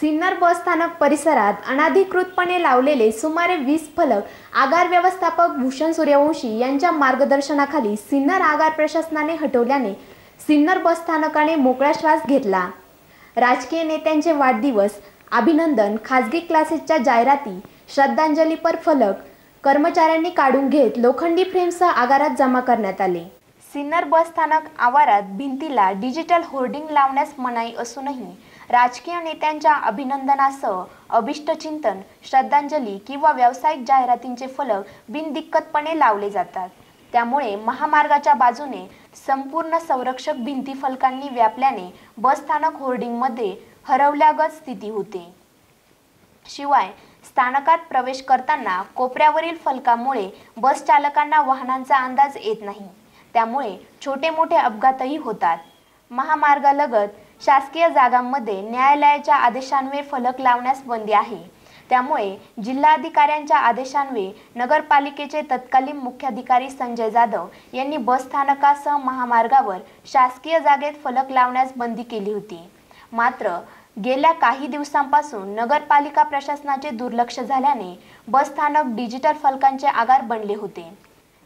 सिन्नर बस स्थानक परिसरात अनाधिकृतपणे लावलेले सुमारे वीस फलक आगार व्यवस्थापक भूषण सूर्यवंशी यांच्या मार्गदर्शनाखाली सिन्नर आगार प्रशासनाने हटवल्याने सिन्नर बस स्थानकाने मोकळा श्वास घेतला. राजकीय नेत्यांचे वाढदिवस अभिनंदन खाजगी क्लासेसच्या जाहिराती श्रद्धांजलीपर फलक कर्मचाऱ्यांनी काढून घेत लोखंडी फ्रेमसह आगारात जमा करण्यात आले. सिन्नर बसस्थानक आवारात भिंतीला डिजिटल होर्डिंग लावण्यास मनाई असूनही राजकीय नेत्यांच्या अभिनंदनासह अभिष्टचिंतन श्रद्धांजली किंवा व्यावसायिक जाहिरातींचे फलक बिनदिक्कतपणे लावले जातात. त्यामुळे महामार्गाच्या बाजूने संपूर्ण संरक्षक भिंती फलकांनी व्यापल्याने बसस्थानक होर्डिंगमध्ये हरवल्यागत स्थिती होते. शिवाय स्थानकात प्रवेश करताना कोपऱ्यावरील फलकामुळे बसचालकांना वाहनांचा अंदाज येत नाही. त्यामुळे छोटे मोठे अपघातही होतात. महामार्गालगत शासकीय जागांमध्ये न्यायालयाच्या आदेशान्वये फलक लावण्यास बंदी आहे. त्यामुळे जिल्हाधिकाऱ्यांच्या आदेशान्वये नगरपालिकेचे तत्कालीन मुख्याधिकारी संजय जाधव यांनी बस स्थानकासह महामार्गावर शासकीय जागेत फलक लावण्यास बंदी केली होती. मात्र गेल्या काही दिवसांपासून नगरपालिका प्रशासनाचे दुर्लक्ष झाल्याने बसस्थानक डिजिटल फलकांचे आगार बनले होते.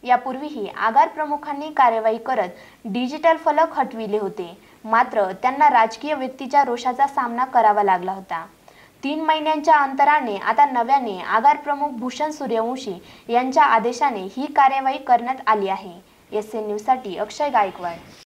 यापूर्वीही आगार प्रमुखांनी कार्यवाही करत डिजिटल फलक हटविले होते. मात्र त्यांना राजकीय व्यक्तीच्या रोषाचा सामना करावा लागला होता. तीन महिन्यांच्या अंतराने आता नव्याने आगार प्रमुख भूषण सूर्यवंशी यांच्या आदेशाने ही कार्यवाही करण्यात आली आहे. एस एन न्यूजसाठी अक्षय गायकवाड.